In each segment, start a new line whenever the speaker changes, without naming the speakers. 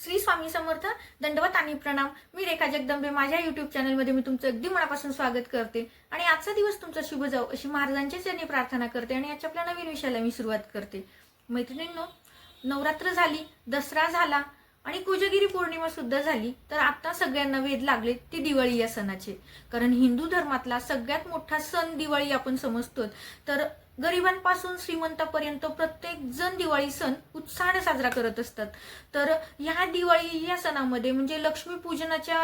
श्री स्वामी समर्थ दंडवत आणि प्रणाम. मी रेखा जगदंबे माझ्या युट्यूब चॅनलमध्ये मी तुमचं अगदी मनापासून स्वागत करते. आणि आजचा दिवस तुमचा शुभ जाऊ अशी महाराजांच्या चरणी प्रार्थना करते आणि आजच्या आपल्या नवीन विषयाला मी सुरुवात करते. मैत्रिणींनो नवरात्र झाली दसरा झाला आणि कोजगिरी पौर्णिमा सुद्धा झाली तर आता सगळ्यांना वेध लागले ती दिवाळी या सणाचे. कारण हिंदू धर्मातला सगळ्यात मोठा सण दिवाळी आपण समजतो तर गरिबांपासून श्रीमंतापर्यंत प्रत्येक जण दिवाळी सण उत्साहाने साजरा करत असतात. तर ह्या दिवाळी या सणामध्ये म्हणजे लक्ष्मीपूजनाच्या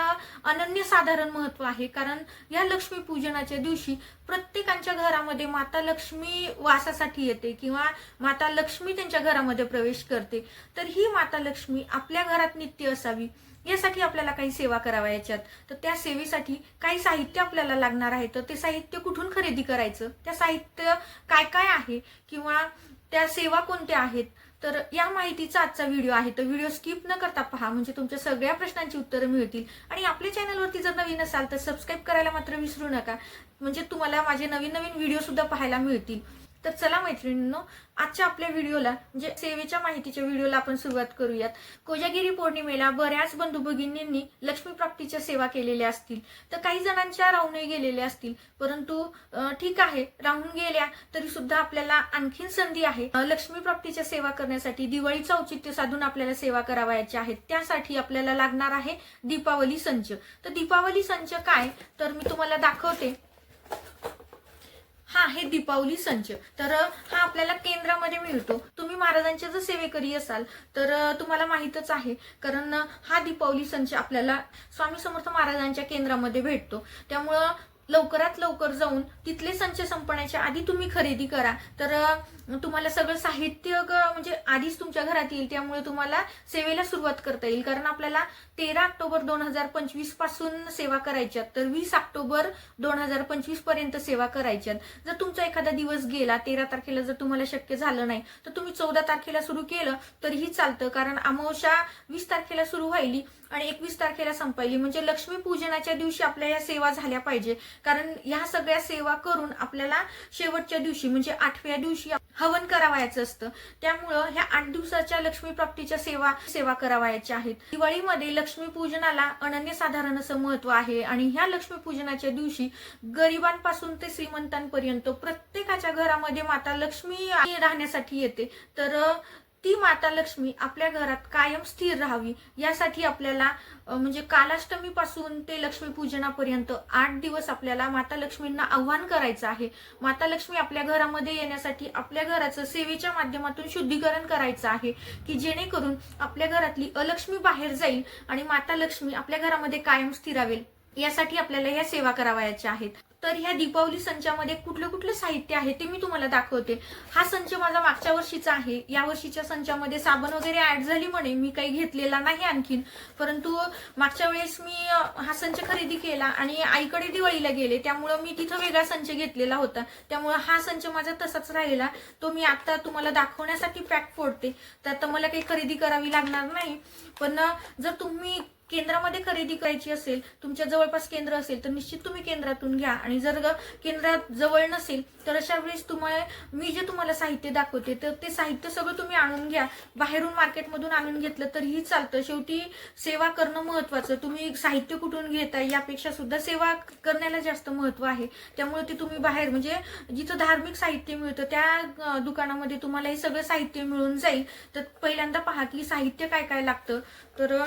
अनन्य अनन्यसाधारण महत्त्व आहे. कारण या लक्ष्मीपूजनाच्या दिवशी प्रत्येकांच्या घरामध्ये माता लक्ष्मी वासासाठी येते किंवा माता लक्ष्मी त्यांच्या घरामध्ये प्रवेश करते. तर ही माता लक्ष्मी आपल्या घरात नित्य असावी. यासाठी आपल्याला काही सेवा करावयाच्यात. तर त्या सेवेसाठी काही साहित्य आपल्याला लागणार आहे. तर ते साहित्य कुठून खरेदी करायचं? त्या साहित्य काय काय आहे? किंवा त्या सेवा कोणत्या आहेत? तर या माहितीचा आजचा व्हिडिओ आहे. तर व्हिडिओ स्किप न करता पहा. म्हणजे तुमच्या सगळ्या प्रश्नांची उत्तरं मिळतील. आणि आपल्या चॅनलवरती जर नवीन असाल तर सबस्क्राईब करायला मात्र विसरू नका. म्हणजे तुम्हाला माझे नवीन नवीन व्हिडिओ सुद्धा पाहायला मिळतील. तर चला मैत्रिणींनो आजच्या आपल्या व्हिडिओला म्हणजे सेवेच्या माहितीच्या व्हिडिओला आपण सुरुवात करूयात. कोजागिरी पौर्णिमेला बऱ्याच बंधू भगिनींनी लक्ष्मी प्राप्तीच्या सेवा केलेल्या असतील. तर काही जणांच्या राहूनही गेलेल्या असतील. परंतु ठीक आहे राहून गेल्या तरी सुद्धा आपल्याला आणखीन संधी आहे. लक्ष्मी प्राप्तीच्या सेवा करण्यासाठी दिवाळीचं औचित्य साधून आपल्याला सेवा करावयाच्या आहेत. त्यासाठी आपल्याला लागणार आहे दीपावली संच. तर दीपावली संच काय? तर मी तुम्हाला दाखवते. हा आहे दीपावली संच. तर हा आपल्याला केंद्रामध्ये मिळतो. तुम्ही महाराजांच्या जर सेवेकरी असाल तर तुम्हाला माहीतच आहे. कारण हा दीपावली संच आपल्याला स्वामी समर्थ महाराजांच्या केंद्रामध्ये भेटतो. त्यामुळं लवकरात लवकर जाऊन तिथले संच संपण्याच्या आधी तुम्ही खरेदी करा. तर तुम्हाला सगळं साहित्य म्हणजे आधीच तुमच्या घरात येईल त्यामुळे तुम्हाला सेवेला सुरुवात करता येईल. कारण आपल्याला तेरा ऑक्टोबर दोन हजार पंचवीसपासून सेवा करायच्यात तर वीस ऑक्टोबर दोन हजार पंचवीसपर्यंत सेवा करायच्यात जर तुमचा एखादा दिवस गेला तेरा तारखेला जर तुम्हाला शक्य झालं नाही तर तुम्ही चौदा तारखेला सुरू केलं तरीही चालतं. कारण अमावश्या वीस तारखेला सुरू व्हायली आणि एकवीस तारखेला संपायली. म्हणजे लक्ष्मी पूजनाच्या दिवशी आपल्या या सेवा झाल्या पाहिजे. कारण ह्या सगळ्या सेवा करून आपल्याला शेवटच्या दिवशी म्हणजे आठव्या दिवशी हवन करावायचं असतं. त्यामुळं ह्या आठ दिवसाच्या लक्ष्मी प्राप्तीच्या सेवा सेवा करावायच्या आहेत. दिवाळीमध्ये लक्ष्मी पूजनाला अनन्यसाधारण असं महत्त्व आहे. आणि ह्या लक्ष्मी पूजनाच्या दिवशी गरिबांपासून ते श्रीमंतांपर्यंत प्रत्येकाच्या घरामध्ये माता लक्ष्मी राहण्यासाठी येते. तर ती माता लक्ष्मी आपल्या घरात कायम स्थिर राहावी यासाठी आपल्याला म्हणजे कालाष्टमीपासून ते लक्ष्मी पूजनापर्यंत आठ दिवस आपल्याला माता लक्ष्मींना आव्हान करायचं आहे. माता लक्ष्मी आपल्या घरामध्ये येण्यासाठी आपल्या घराचं सेवेच्या माध्यमातून शुद्धीकरण करायचं आहे की जेणेकरून आपल्या घरातली अलक्ष्मी बाहेर जाईल आणि माता लक्ष्मी आपल्या घरामध्ये कायम स्थिरावेल. यासाठी आपल्याला ह्या सेवा करावयाच्या आहेत. तर ह्या दीपावली संचामध्ये कुठलं कुठलं साहित्य आहे ते मी तुम्हाला दाखवते. हा संच माझा मागच्या वर्षीचा आहे. या वर्षीच्या संचामध्ये साबण वगैरे ऍड झाली म्हणे. मी काही घेतलेला नाही आणखीन. परंतु मागच्या वेळेस मी हा संच खरेदी केला आणि आईकडे दिवाळीला गेले. त्यामुळं मी तिथं वेगळा संच घेतलेला होता. त्यामुळं हा संच माझा तसाच राहिला. तो मी आता तुम्हाला दाखवण्यासाठी पॅक फोडते. तर आता मला काही खरेदी करावी लागणार नाही. पण जर तुम्ही केंद्रामध्ये खरेदी करायची असेल तुमच्या जवळपास केंद्र असेल तर निश्चित तुम्ही केंद्रातून घ्या. आणि जर केंद्रात जवळ नसेल तर अशा वेळेस तुम्हाला मी जे तुम्हाला साहित्य दाखवते तर ते साहित्य सगळं तुम्ही आणून घ्या. बाहेरून मार्केटमधून आणून घेतलं तरीही चालतं. शेवटी सेवा करणं महत्वाचं. तुम्ही साहित्य कुठून घेताय यापेक्षा सुद्धा सेवा करण्याला जास्त महत्त्व आहे. त्यामुळे ते तुम्ही बाहेर म्हणजे जिथं धार्मिक साहित्य मिळतं त्या दुकानामध्ये तुम्हाला हे सगळं साहित्य मिळून जाईल. तर पहिल्यांदा पहा की साहित्य काय काय लागतं. तर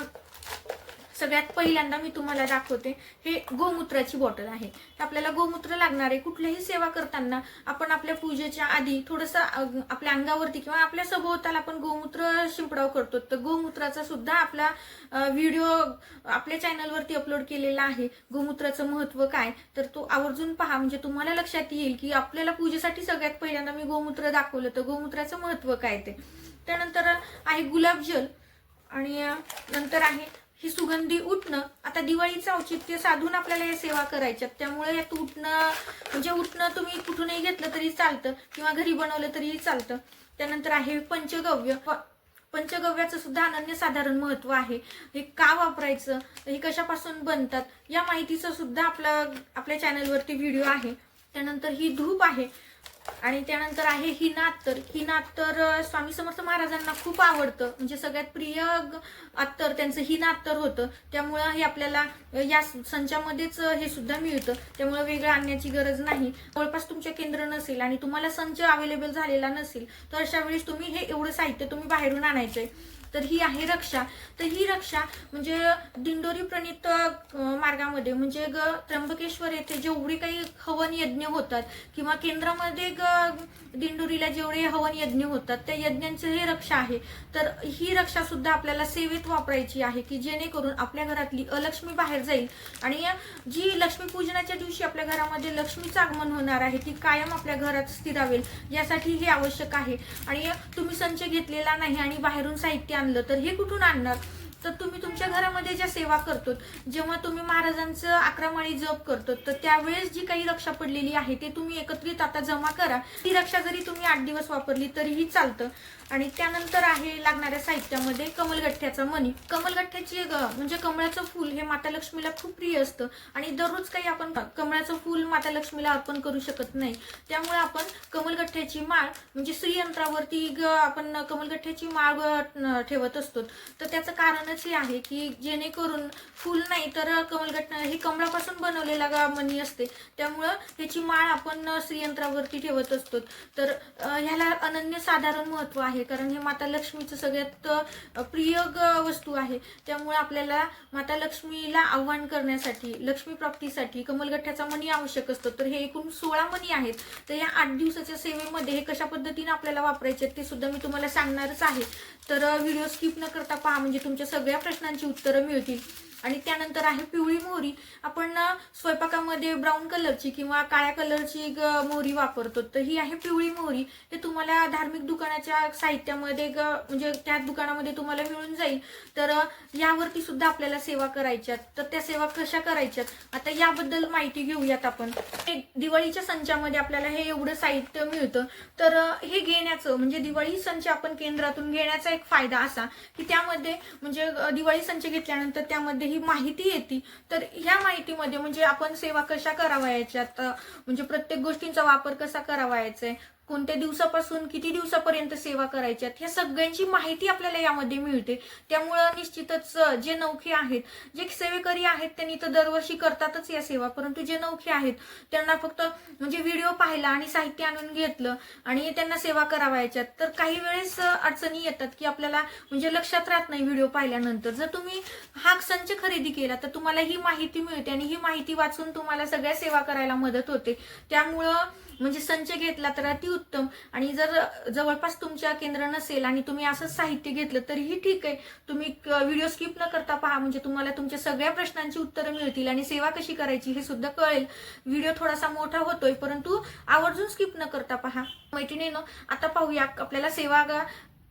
सगळ्यात पहिल्यांदा मी तुम्हाला दाखवते हे गोमूत्राची बॉटल आहे. आपल्याला गोमूत्र लागणार आहे कुठल्याही सेवा करताना आपण आपल्या पूजेच्या आधी थोडस आपल्या अंगावरती किंवा आपल्या सभोवताला आपण गोमूत्र शिंपडाव करतो. तर गोमूत्राचा सुद्धा आपला व्हिडिओ आपल्या चॅनलवरती अपलोड केलेला आहे. गोमूत्राचं महत्त्व काय? तर तो आवर्जून पहा. म्हणजे तुम्हाला लक्षात येईल की आपल्याला पूजेसाठी सगळ्यात पहिल्यांदा मी गोमूत्र दाखवलं. तर गोमूत्राचं महत्त्व काय ते? त्यानंतर आहे गुलाबजल आणि नंतर आहे ही सुगंधी उठणं आता दिवाळीचं औचित्य साधून आपल्याला या सेवा करायच्यात. त्यामुळे यात उठणं म्हणजे उठणं तुम्ही कुठूनही घेतलं तरी चालतं किंवा घरी बनवलं तरीही चालतं. त्यानंतर आहे पंचगव्य. प- पंचगव्याचं सुद्धा अनन्यसाधारण महत्त्व आहे. हे का वापरायचं हे कशापासून बनतात या माहितीचं सुद्धा आपला आपल्या चॅनलवरती व्हिडिओ आहे. त्यानंतर ही धूप आहे. आणि त्यानंतर आहे हिना अत्तर ही नात्तर स्वामी समर्थ महाराजांना खूप आवडतं. म्हणजे सगळ्यात प्रिय अत्तर त्यांचं हिना अत्तर होतं. त्यामुळं हे आपल्याला या संचामध्येच हे सुद्धा मिळतं. त्यामुळे वेगळं आणण्याची गरज नाही. जवळपास तुमच्या केंद्र नसेल आणि तुम्हाला संच अवेलेबल झालेला नसेल तर अशा वेळेस तुम्ही हे एवढं साहित्य तुम्ही बाहेरून आणायचंय. तर ही आहे रक्षा. तर ही रक्षा म्हणजे दिंडोरी प्रणित मार्गामध्ये म्हणजे ग त्र्यंबकेश्वर येथे जेवढे काही हवन यज्ञ होतात किंवा केंद्रामध्ये ग दिंडोरीला जेवढे हवन यज्ञ होतात त्या यज्ञांचं हे रक्षा आहे. तर ही रक्षा सुद्धा आपल्याला सेवेत वापरायची आहे की जेणेकरून आपल्या घरातली अलक्ष्मी बाहेर जाईल आणि जी लक्ष्मी पूजनाच्या दिवशी आपल्या घरामध्ये लक्ष्मीचं आगमन होणार आहे ती कायम आपल्या घरात स्थिरावेल यासाठी हे आवश्यक आहे. आणि तुम्ही संच घेतलेला नाही आणि बाहेरून साहित्य आणलं तर हे कुठून आणणार? तर तुम्ही तुमच्या घरामध्ये ज्या सेवा करतो जेव्हा तुम्ही महाराजांचं अकरा जप करतो तर त्यावेळेस जी काही रक्षा पडलेली आहे ते तुम्ही एकत्रित आता जमा करा. ती रक्षा जरी तुम्ही आठ दिवस वापरली तरीही चालतं. आणि त्यानंतर आहे लागणाऱ्या साहित्यामध्ये कमलगठ्ठ्याचा मणी. कमलगठ्ठ्याची ग- म्हणजे कमळाचं फूल हे माता लक्ष्मीला खूप प्रिय असतं. आणि दररोज काही आपण कमळाचं फूल माता लक्ष्मीला अर्पण करू शकत नाही. त्यामुळे आपण कमलगठ्ठ्याची माळ म्हणजे श्रीयंत्रावरती ग- आपण कमलगठ्ठ्याची माळ ठेवत असतो. तर त्याचं कारण कारणच हे आहे की जेणेकरून फूल नाही तर कमलगट हे कमळापासून बनवलेला गा मणी असते. त्यामुळं ह्याची माळ आपण श्रीयंत्रावरती ठेवत असतो. तर ह्याला अनन्य साधारण महत्त्व आहे. कारण हे माता लक्ष्मीचं सगळ्यात प्रिय ग- वस्तू आहे. त्यामुळे आपल्याला माता लक्ष्मीला आव्हान करण्यासाठी लक्ष्मी प्राप्तीसाठी कमलगठ्ठ्याचा मणी आवश्यक असतो. तर हे एकूण सोळा मणी आहेत. तर या आठ दिवसाच्या सेवेमध्ये हे कशा पद्धतीने आपल्याला वापरायचे आहेत ते सुद्धा मी तुम्हाला सांगणारच आहे. तर व्हिडिओ स्किप न करता पहा. म्हणजे तुमच्या सगळ्या प्रश्नांची उत्तरं मिळतील. आणि त्यानंतर आहे पिवळी मोहरी. आपण स्वयंपाकामध्ये ब्राऊन कलरची किंवा काळ्या कलरची ग- मोहरी वापरतो. तर ही आहे पिवळी मोहरी. हे तुम्हाला धार्मिक दुकानाच्या साहित्यामध्ये ग म्हणजे त्या दुकानामध्ये तुम्हाला मिळून जाईल. तर यावरती सुद्धा आपल्याला सेवा करायच्यात तर त्या सेवा कशा करायच्यात आता याबद्दल माहिती घेऊयात आपण. दिवाळीच्या संचामध्ये आपल्याला हे एवढं साहित्य मिळतं. तर हे घेण्याचं म्हणजे दिवाळी संच आपण केंद्रातून घेण्याचा एक फायदा असा की त्यामध्ये म्हणजे दिवाळी संच घेतल्यानंतर त्यामध्ये ही माहिती येते तर ह्या माहितीमध्ये म्हणजे आपण सेवा कशा करावयाच्या? म्हणजे प्रत्येक गोष्टींचा वापर कसा करावायचा आहे? कोणत्या दिवसापासून किती दिवसापर्यंत सेवा करायच्यात ह्या सगळ्यांची माहिती आपल्याला यामध्ये मिळते. त्यामुळं निश्चितच जे नौखे आहेत जे सेवेकरी आहेत त्यांनी तर दरवर्षी करतातच या सेवा परंतु जे नौखे आहेत त्यांना फक्त म्हणजे व्हिडिओ पाहिला आणि साहित्य आणून घेतलं आणि त्यांना सेवा करावायच्यात तर काही वेळेस अडचणी येतात की आपल्याला म्हणजे लक्षात राहत नाही व्हिडिओ पाहिल्यानंतर. जर तुम्ही हा संच खरेदी केला तर तुम्हाला ही माहिती मिळते आणि ही माहिती वाचून तुम्हाला सगळ्या सेवा करायला मदत होते. त्यामुळं म्हणजे संच घेतला तर अतिउत्तम आणि जर जवळपास तुमच्या केंद्र नसेल आणि तुम्ही असंच साहित्य घेतलं तरीही ठीक आहे. तुम्ही व्हिडिओ स्किप न करता पहा म्हणजे तुम्हाला तुमच्या सगळ्या प्रश्नांची उत्तरं मिळतील आणि सेवा कशी करायची हे सुद्धा कळेल. व्हिडिओ थोडासा मोठा होतोय परंतु आवर्जून स्किप न करता पहा. मैत्रिणीनं आता पाहूया आपल्याला सेवा ग-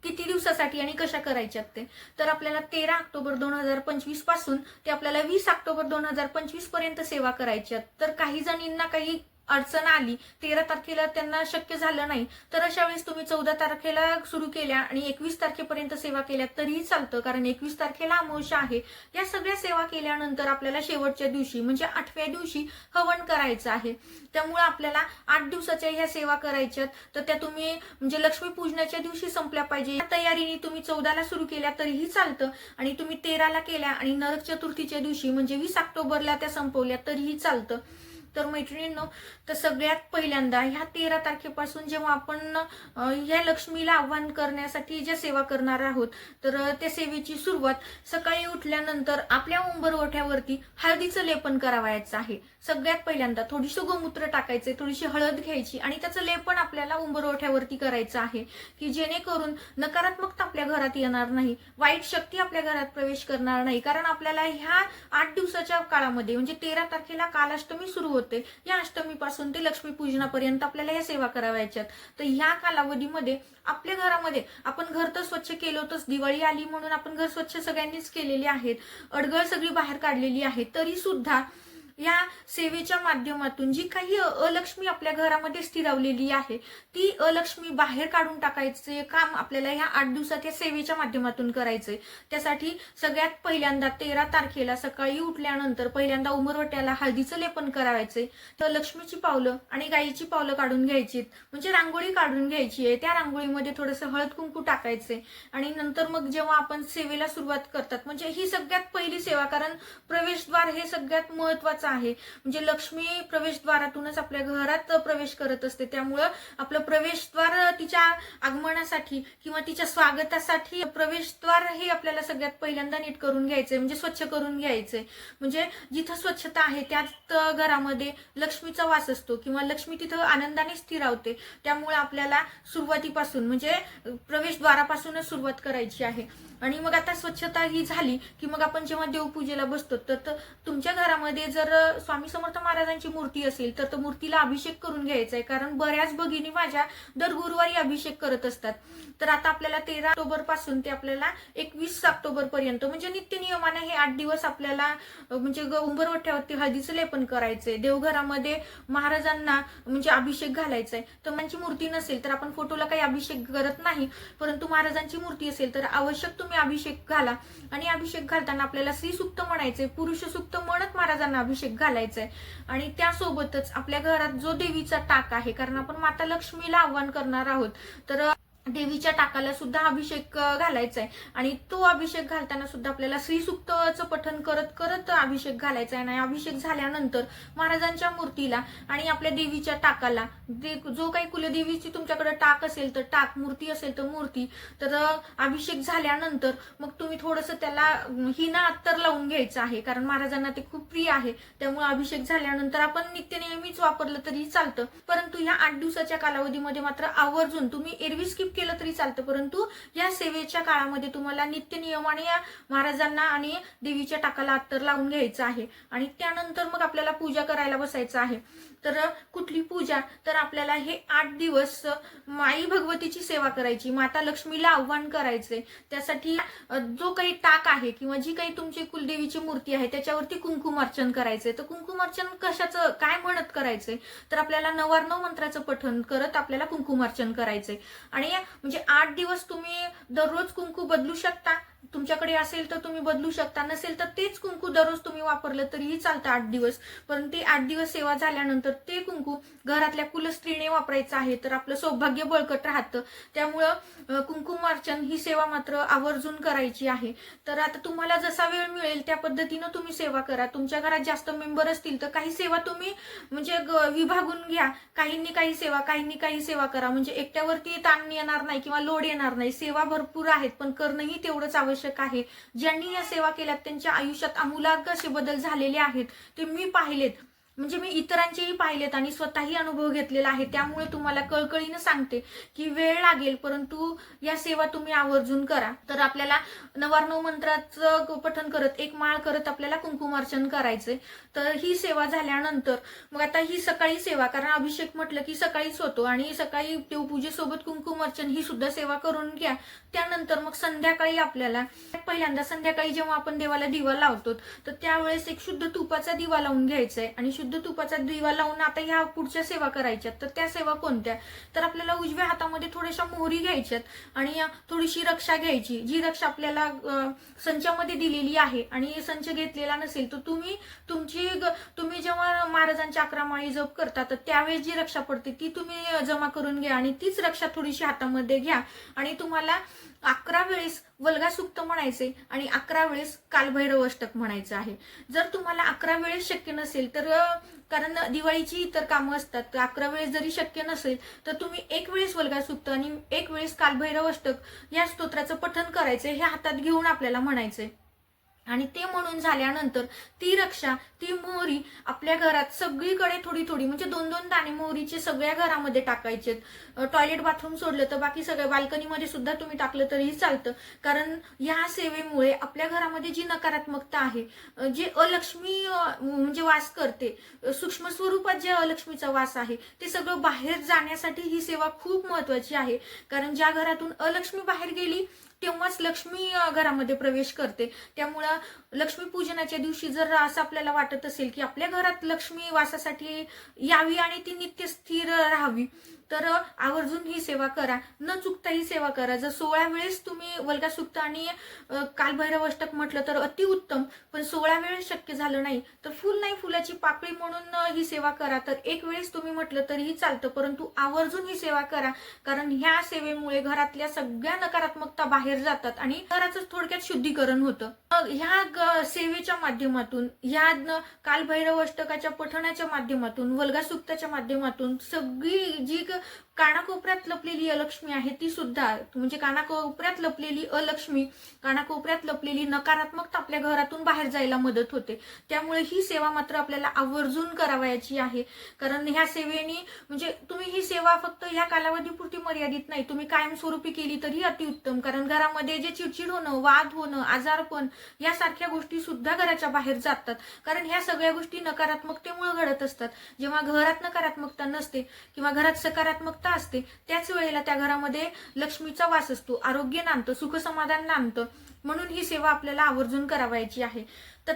किती दिवसासाठी आणि कशा करायच्यात ते. तर आपल्याला तेरा ऑक्टोबर दोन हजार पंचवीसपासून ते आपल्याला वीस ऑक्टोबर दोन हजार पंचवीसपर्यंत सेवा करायच्या तर काही जणींना काही अडचण आली तेरा तारखेला त्यांना शक्य झालं नाही. तर अशा वेळेस तुम्ही चौदा तारखेला सुरू केल्या आणि एकवीस तारखेपर्यंत सेवा केल्या तरीही चालतं. कारण एकवीस तारखेला अमावस्या आहे. या सगळ्या सेवा केल्यानंतर आपल्याला शेवटच्या दिवशी म्हणजे आठव्या दिवशी हवन करायचं आहे. त्यामुळे आपल्याला आठ दिवसाच्या ह्या सेवा करायच्यात. तर त्या तुम्ही म्हणजे लक्ष्मी पूजनाच्या दिवशी संपल्या पाहिजे. या तयारीने तुम्ही चौदाला सुरू केल्या तरीही चालतं. आणि तुम्ही तेराला केल्या आणि नरक चतुर्थीच्या दिवशी म्हणजे वीस ऑक्टोबरला त्या संपवल्या तरीही चालतं. तर मैत्रिणींनो तर सगळ्यात पहिल्यांदा ह्या तेरा तारखेपासून जेव्हा आपण ह्या या लक्ष्मीला आव्हान करण्यासाठी ज्या सेवा करणार आहोत तर त्या सेवेची सुरुवात सकाळी उठल्यानंतर आपल्या उंबरवठ्यावरती हळदीचं लेपन करावायचं आहे. सगळ्यात पहिल्यांदा थोडीशी गोमूत्र टाकायचे थोडीशी हळद घ्यायची आणि त्याचं लेपन आपल्याला उंबरवठ्यावरती करायचं आहे की जेणेकरून नकारात्मकता आपल्या घरात येणार नाही वाईट शक्ती आपल्या घरात प्रवेश करणार नाही. कारण आपल्याला ह्या आठ दिवसाच्या काळामध्ये म्हणजे तेरा तारखेला कालाष्टमी सुरू होते. या अष्टमीपासून ते लक्ष्मी पूजनापर्यंत आपल्याला या सेवा करावायच्यात तर ह्या कालावधीमध्ये आपल्या घरामध्ये आपण घर तर स्वच्छ केलं होतंच. दिवाळी आली म्हणून आपण घर स्वच्छ सगळ्यांनीच केलेली आहेत. अडगळ सगळी बाहेर काढलेली आहे. तरी सुद्धा या सेवेच्या माध्यमातून जी काही अलक्ष्मी आपल्या घरामध्ये स्थिरावलेली आहे ती अलक्ष्मी बाहेर काढून टाकायचे काम आपल्याला ह्या आठ दिवसात या सेवेच्या माध्यमातून करायचंय. त्यासाठी सगळ्यात पहिल्यांदा तेरा तारखेला सकाळी उठल्यानंतर पहिल्यांदा उमरवट्याला हळदीचं लेपन करायचंय. तर लक्ष्मीची पावलं आणि गायीची पावलं काढून घ्यायची म्हणजे रांगोळी काढून घ्यायची आहे. त्या रांगोळीमध्ये थोडंसं हळद कुंकू टाकायचे आणि नंतर मग जेव्हा आपण सेवेला सुरुवात करतात म्हणजे ही सगळ्यात पहिली सेवा कारण प्रवेशद्वार हे सगळ्यात महत्वाचं आहे. म्हणजे लक्ष्मी प्रवेशद्वारातूनच आपल्या घरात प्रवेश करत असते. त्यामुळं आपलं प्रवेशद्वार तिच्या आगमनासाठी किंवा तिच्या स्वागतासाठी प्रवेशद्वार हे आपल्याला सगळ्यात पहिल्यांदा नीट करून घ्यायचंय. म्हणजे स्वच्छ करून घ्यायचंय. म्हणजे जिथं स्वच्छता आहे त्याच घरामध्ये लक्ष्मीचा वास असतो किंवा लक्ष्मी तिथं आनंदाने स्थिरावते त्यामुळे आपल्याला सुरुवातीपासून म्हणजे प्रवेशद्वारापासूनच सुरुवात करायची आहे. आणि मग आता स्वच्छता ही झाली की मग आपण जेव्हा देवपूजेला बसतो तर तुमच्या घरामध्ये जर स्वामी समर्थ महाराजांची मूर्ती असेल तर त्या मूर्तीला अभिषेक करून घ्यायचा आहे कारण बऱ्याच भगिनी माझ्या दर गुरुवारी अभिषेक करत असतात. तर आता आपल्याला तेरा ऑक्टोबरपासून ते आपल्याला एकवीस ऑक्टोबर पर्यंत म्हणजे नित्य नियमाने हे आठ दिवस आपल्याला म्हणजे उंबरवठ्यावरती हळदीचं लेपन करायचंय. देवघरामध्ये महाराजांना म्हणजे अभिषेक घालायचाय. तर त्यांची मूर्ती नसेल तर आपण फोटोला काही अभिषेक करत नाही. परंतु महाराजांची मूर्ती असेल तर आवश्यक तुम्ही अभिषेक घाला. आणि अभिषेक घालताना आपल्याला स्त्री सुक्त म्हणायचंय पुरुष सुक्त म्हणत महाराजांना अभिषेक घालायचाय. आणि त्यासोबतच आपल्या घरात जो देवीचा टाक आहे कारण आपण माता लक्ष्मीला आव्हान करणार आहोत तर देवीच्या टाकाला सुद्धा अभिषेक घालायचा आहे आणि तो अभिषेक घालताना सुद्धा आपल्याला श्रीसुक्तचं पठन करत करत अभिषेक घालायचा आहे आणि अभिषेक झाल्यानंतर महाराजांच्या मूर्तीला आणि आपल्या देवीच्या टाकाला दे- जो काही कुलदेवीची तुमच्याकडे टाक असेल तर टाक मूर्ती असेल तर मूर्ती तर अभिषेक झाल्यानंतर मग तुम्ही थोडंसं त्याला हिना अत्तर लावून घ्यायचं आहे. कारण महाराजांना ते खूप प्रिय आहे. त्यामुळे अभिषेक झाल्यानंतर आपण नित्य नेहमीच वापरलं तरी चालतं. परंतु ह्या आठ दिवसाच्या कालावधीमध्ये मात्र आवर्जून तुम्ही एरवी स्किप केलं तरी चालतं. परंतु या सेवेच्या काळामध्ये तुम्हाला नित्य नियमाने या महाराजांना आणि देवीच्या टाकाला अत्तर लावून घ्यायचं आहे. आणि त्यानंतर मग आपल्याला पूजा करायला बसायचं आहे. तर कुठली पूजा? तर आपल्याला हे आठ दिवस माई भगवतीची सेवा करायची माता लक्ष्मीला आव्हान करायचंय. त्यासाठी जो काही टाक आहे किंवा जी काही तुमची कुलदेवीची मूर्ती आहे त्याच्यावरती कुंकुमार्चन करायचंय. तर कुंकुमार्चन कशाचं काय म्हणत करायचंय? तर आपल्याला नवार्णव मंत्राचं पठण करत आपल्याला कुंकुमार्चन करायचंय. आणि म्हणजे आठ दिवस तुम्ही दररोज कुंकू बदलू शकता. तुमच्याकडे असेल तर तुम्ही बदलू शकता नसेल तर तेच कुंकू दररोज तुम्ही वापरलं तरीही चालतं आठ दिवस. पण ते आठ दिवस सेवा झाल्यानंतर ते कुंकू घरातल्या कुलस्त्रीने वापरायचं आहे तर आपलं सौभाग्य बळकट राहतं. त्यामुळं अं, कुंकुमार्चन ही सेवा मात्र आवर्जून करायची आहे. तर आता तुम्हाला जसा वेळ मिळेल त्या पद्धतीनं तुम्ही सेवा करा. तुमच्या घरात जास्त मेंबर असतील तर काही सेवा तुम्ही म्हणजे विभागून घ्या. काहींनी काही सेवा काहींनी काही सेवा करा. म्हणजे एकट्यावरती ताण येणार नाही किंवा लोड येणार नाही. सेवा भरपूर आहेत पण करणंही तेवढंच आवश्यक आवश्यक आहे. ज्यांनी या सेवा केल्यात त्यांच्या आयुष्यात आमूलाग्र असे बदल झालेले आहेत ते मी पाहिलेत. म्हणजे मी इतरांचेही पाहिलेत आणि स्वतःही अनुभव घेतलेला आहे. त्यामुळे तुम्हाला कळकळीनं सांगते की वेळ लागेल परंतु या सेवा तुम्ही आवर्जून करा. तर आपल्याला नवार्णव मंत्राचं पठण करत एक माळ करत आपल्याला कुंकुमार्चन करायचंय. तर ही सेवा झाल्यानंतर मग आता ही सकाळी सेवा कारण अभिषेक म्हटलं की सकाळीच होतो आणि सकाळी देवपूजेसोबत कुंकुमार्चन ही सुद्धा सेवा करून घ्या. त्यानंतर मग संध्याकाळी आपल्याला पहिल्यांदा संध्याकाळी जेव्हा आपण देवाला दिवा लावतो तर त्यावेळेस एक शुद्ध तुपाचा दिवा लावून घ्यायचा आहे. आणि शुद्ध तुपाचा दिवा लावून आता ह्या पुढच्या सेवा करायच्यात. तर त्या सेवा कोणत्या? तर आपल्याला उजव्या हातामध्ये थोड्याशा मोहरी घ्यायच्यात आणि थोडीशी रक्षा घ्यायची जी रक्षा आपल्याला संचामध्ये दिलेली आहे. आणि संच घेतलेला नसेल तर तुम्ही तुमची ग- तुम्ही जेव्हा महाराजांच्या अकरा माळी जप करता तर त्यावेळेस जी रक्षा पडते ती तुम्ही जमा करून घ्या आणि तीच रक्षा थोडीशी हातामध्ये घ्या. आणि तुम्हाला अकरा वेळेस वल्गा सुक्त म्हणायचे आणि अकरा वेळेस कालभैरव अष्टक म्हणायचं आहे. जर तुम्हाला अकरा वेळेस शक्य नसेल तर कारण दिवाळीची इतर कामं असतात तर अकरा वेळेस जरी शक्य नसेल तर तुम्ही एक वेळेस वल्गा सुक्त आणि एक वेळेस कालभैरव अष्टक या स्तोत्राचं पठण करायचंय हे हातात घेऊन आपल्याला म्हणायचंय. आणि ते म्हणून झाल्यानंतर ती रक्षा ती मोहरी आपल्या घरात सगळीकडे थोडी थोडी म्हणजे दोन दोन दाणे मोहरीचे सगळ्या घरामध्ये टाकायचे. टॉयलेट बाथरूम सोडलं तर बाकी सगळ्या बाल्कनीमध्ये सुद्धा तुम्ही टाकलं तरीही चालतं. कारण या सेवेमुळे आपल्या घरामध्ये जी नकारात्मकता आहे जे अलक्ष्मी म्हणजे वास करते सूक्ष्म स्वरूपात जे अलक्ष्मीचा वास आहे ते सगळं बाहेर जाण्यासाठी ही सेवा खूप महत्वाची आहे. कारण ज्या घरातून अलक्ष्मी बाहेर गेली तेव्हाच लक्ष्मी घरामध्ये प्रवेश करते. त्यामुळं लक्ष्मी पूजनाच्या दिवशी जर असं आपल्याला वाटत असेल की आपल्या घरात लक्ष्मी वासासाठी यावी आणि ती नित्य स्थिर राहावी तर आवर्जून ही सेवा करा. न चुकता ही सेवा करा. जर सोळा वेळेस तुम्ही वल्गा सुक्त आणि अ, कालभैरव अष्टक म्हटलं तर अतिउत्तम पण सोळा वेळेस शक्य झालं नाही तर फुल नाही फुलाची पाकळी म्हणून ही सेवा करा. तर एक वेळेस तुम्ही म्हटलं तरीही चालतं परंतु आवर्जून ही सेवा करा. कारण ह्या सेवेमुळे घरातल्या सगळ्या नकारात्मकता बाहेर जातात आणि घराचं थोडक्यात शुद्धीकरण होतं. ह्या सेवेच्या माध्यमातून ह्या कालभैरव अष्टकाच्या पठणाच्या माध्यमातून वल्गा सुक्ताच्या माध्यमातून सगळी जी कानाकोपऱ्यात लपलेली अलक्ष्मी आहे ती सुद्धा म्हणजे कानाकोपऱ्यात लपलेली अलक्ष्मी कानाकोपऱ्यात लपलेली नकारात्मकता आपल्या घरातून बाहेर जायला मदत होते. त्यामुळे ही सेवा मात्र आपल्याला आवर्जून करावयाची आहे. कारण ह्या सेवेने म्हणजे तुम्ही ही सेवा फक्त ह्या कालावधीपुरती मर्यादित नाही तुम्ही कायमस्वरूपी केली तरी अतिउत्तम. कारण घरामध्ये जे चिडचिड होणं वाद होणं आजारपण यासारख्या गोष्टी सुद्धा घराच्या बाहेर जातात. कारण ह्या सगळ्या गोष्टी नकारात्मकतेमुळे घडत असतात. जेव्हा घरात नकारात्मकता नसते किंवा घरात सकारात्मकता असते त्याच वेळेला त्या घरामध्ये लक्ष्मीचा वास असतो आरोग्य नांदतं सुखसमाधान नांदतं. म्हणून ही सेवा आपल्याला आवर्जून करावायची आहे. तर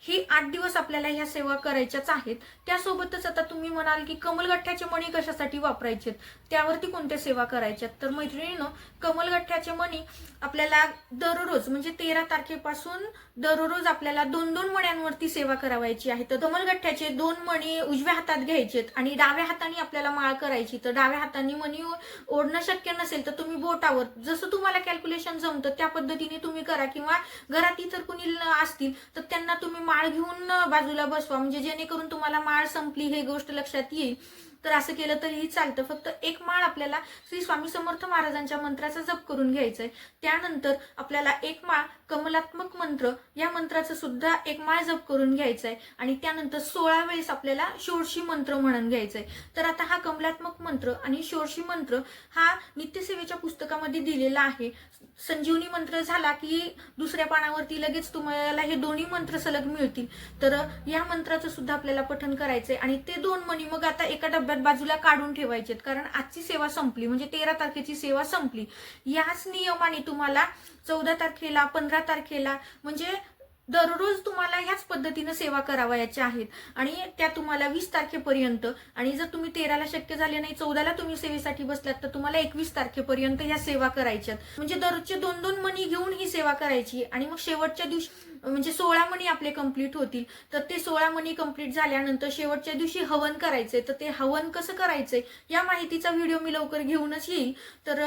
ही आठ दिवस आपल्याला ह्या सेवा करायच्याच आहेत. त्यासोबतच आता तुम्ही म्हणाल की कमलगठ्ठ्याचे मणी कशासाठी वापरायचे त्यावरती कोणत्या सेवा करायच्यात? तर मैत्रिणीनं कमलगठ्ठ्याचे मणी आपल्याला दररोज म्हणजे तेरा तारखेपासून दररोज आपल्याला दोन दोन मण्यांवरती सेवा करावायची आहे. तर कमलगठ्ठ्याचे दोन मणी उजव्या हातात घ्यायचेत आणि डाव्या हाताने आपल्याला माळ करायची. तर डाव्या हाताने मणी ओढणं शक्य नसेल तर तुम्ही बोटावर जसं तुम्हाला कॅल्क्युलेशन जमतं त्या पद्धतीने तुम्ही करा. किंवा घरात इतर कुणी असतील तर त्यांना तुम्ही माळ घेऊन बाजूला बसवा. म्हणजे जेणेकरून तुम्हाला माळ संपली हे गोष्ट लक्षात येईल. तर असं केलं तरीही चालतं. फक्त एक माळ आपल्याला श्री स्वामी समर्थ महाराजांच्या मंत्राचा जप करून घ्यायचा आहे त्यानंतर आपल्याला एक माळ कमलात्मक मंत्र या मंत्राचं सुद्धा एक माळ जप करून घ्यायचा आहे आणि त्यानंतर सोळा वेळेस आपल्याला षोडशी मंत्र म्हणून घ्यायचा आहे तर आता हा कमलात्मक मंत्र आणि षोडशी मंत्र हा नित्यसेवेच्या पुस्तकामध्ये दिलेला आहे. संजीवनी मंत्र झाला की दुसऱ्या पानावरती लगेच तुम्हाला हे दोन्ही मंत्र सलग मिळतील. तर या मंत्राचं सुद्धा आपल्याला पठन करायचंय. आणि ते दोन मणी मग आता एका डब्यात बाजूला काढून ठेवायचे कारण आजची सेवा संपली म्हणजे तेरा तारखेची सेवा संपली. याच नियमाने तुम्हाला चौदा तारखेला पंधरा तारखेला म्हणजे दररोज तुम्हाला ह्याच पद्धतीनं सेवा करावयाच्या आहेत. आणि त्या तुम्हाला वीस तारखेपर्यंत आणि जर तुम्ही तेराला शक्य झाले नाही चौदाला तुम्ही सेवेसाठी बसलात तर तुम्हाला एकवीस तारखेपर्यंत ह्या सेवा करायच्यात. म्हणजे दररोजचे दोन दोन मनी घेऊन ही सेवा करायची. आणि मग शेवटच्या दिवशी म्हणजे सोळा मणी आपले कंप्लीट होतील. तर ते सोळा मणी कंप्लीट झाल्यानंतर शेवटच्या दिवशी हवन करायचंय. तर ते हवन कसं करायचंय? या माहितीचा व्हिडिओ मी लवकर घेऊनच येईल तर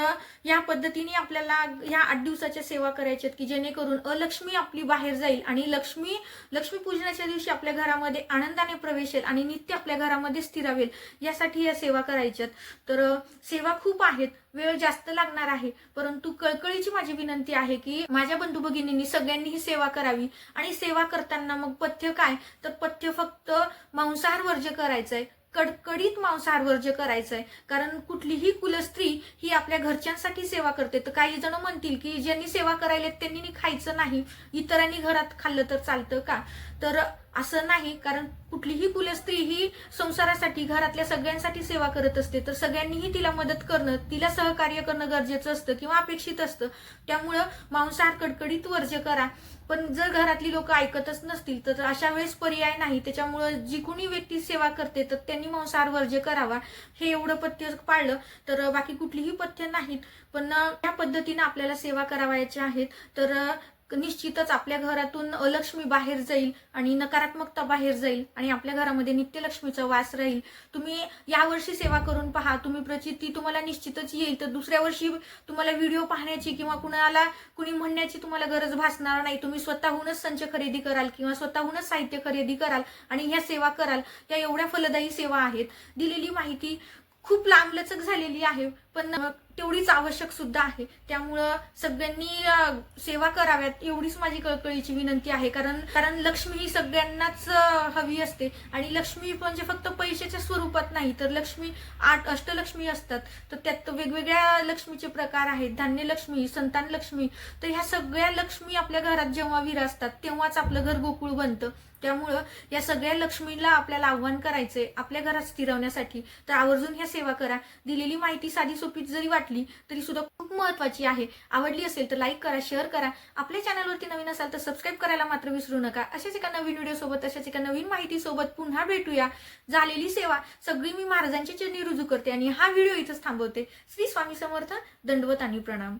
या पद्धतीने आपल्याला ह्या आठ दिवसाच्या सेवा करायच्यात की जेणेकरून अलक्ष्मी आपली बाहेर जाईल आणि लक्ष्मी लक्ष्मी पूजनाच्या दिवशी आपल्या घरामध्ये आनंदाने प्रवेश येईल आणि नित्य आपल्या घरामध्ये स्थिरावेल. यासाठी या सेवा करायच्यात. तर सेवा खूप आहेत. वेळ जास्त लागणार आहे. परंतु कळकळीची माझी विनंती आहे की माझ्या बंधू भगिनींनी सगळ्यांनी ही सेवा करावी. आणि सेवा करताना मग पथ्य काय? तर पथ्य फक्त मांसाहार वर्ज्य करायचंय. कडकडीत मांसाहार वर्ज्य करायचंय. कारण कुठलीही कुलस्त्री ही आपल्या घरच्यांसाठी सेवा करते. तर काही जण म्हणतील की ज्यांनी सेवा करायला त्यांनी खायचं नाही. इतरांनी घरात खाल्लं तर चालतं का? तर असं नाही कारण कुठलीही कुलस्त्री ही संसारासाठी घरातल्या सगळ्यांसाठी सेवा करत असते. तर सगळ्यांनीही तिला मदत करणं तिला सहकार्य करणं गरजेचं असतं किंवा अपेक्षित असतं. त्यामुळं मांसाहार कडकडीत वर्ज्य करा. पण जर घरातली लोक ऐकतच नसतील तर अशा वेळेस पर्याय नाही. त्याच्यामुळं जी कोणी व्यक्ती सेवा करते तर त्यांनी मांसाहार वर्ज्य करावा. हे एवढं पथ्य पाळलं तर बाकी कुठलीही पथ्य नाहीत. पण त्या पद्धतीनं आपल्याला सेवा करावयाच्या आहेत. तर निश्चितच आपल्या घरातून अलक्ष्मी बाहेर जाईल आणि नकारात्मकता बाहेर जाईल आणि आपल्या घरामध्ये नित्यलक्ष्मीचा वास राहील. तुम्ही यावर्षी सेवा करून पहा. तुम्ही प्रचिती तुम्हाला निश्चितच येईल. तर दुसऱ्या वर्षी तुम्हाला व्हिडिओ पाहण्याची किंवा कुणाला कुणी म्हणण्याची तुम्हाला गरज भासणार नाही. तुम्ही स्वतःहूनच संच खरेदी कराल किंवा स्वतःहूनच साहित्य खरेदी कराल आणि ह्या सेवा कराल. या एवढ्या फलदायी सेवा आहेत. दिलेली माहिती खूप लांबलचक झालेली आहे. पण तेवढीच आवश्यक सुद्धा आहे. त्यामुळं सगळ्यांनी सेवा कराव्यात एवढीच माझी कळकळीची विनंती आहे. कारण कारण लक्ष्मी ही सगळ्यांनाच हवी असते. आणि लक्ष्मी म्हणजे फक्त पैशाच्या स्वरूपात नाही तर लक्ष्मी आठ अष्टलक्ष्मी असतात. तर त्यात वेगवेगळ्या लक्ष्मीचे प्रकार आहेत. धान्य लक्ष्मी संतान लक्ष्मी. तर ह्या सगळ्या लक्ष्मी आपल्या घरात जेव्हा विराजतात तेव्हाच आपलं घर गोकुळ बनतं. त्यामुळं या सगळ्या लक्ष्मीला आपल्याला आव्हान करायचंय आपल्या घरात स्थिरवण्यासाठी. तर आवर्जून ह्या सेवा करा. दिलेली माहिती साधी सोपी जरी वाटली तरी सुद्धा खूप महत्वाची आहे. आवडली असेल तर लाईक करा शेअर करा. आपल्या चॅनलवरती नवीन असाल तर सबस्क्राईब करायला मात्र विसरू नका. अशाच एका नवीन व्हिडिओसोबत अशाच एका नवीन माहितीसोबत पुन्हा भेटूया. झालेली सेवा सगळी मी महाराजांच्या चरणी रुजू करते आणि हा व्हिडिओ इथंच थांबवते. श्री स्वामी समर्थ दंडवत आणि प्रणाम.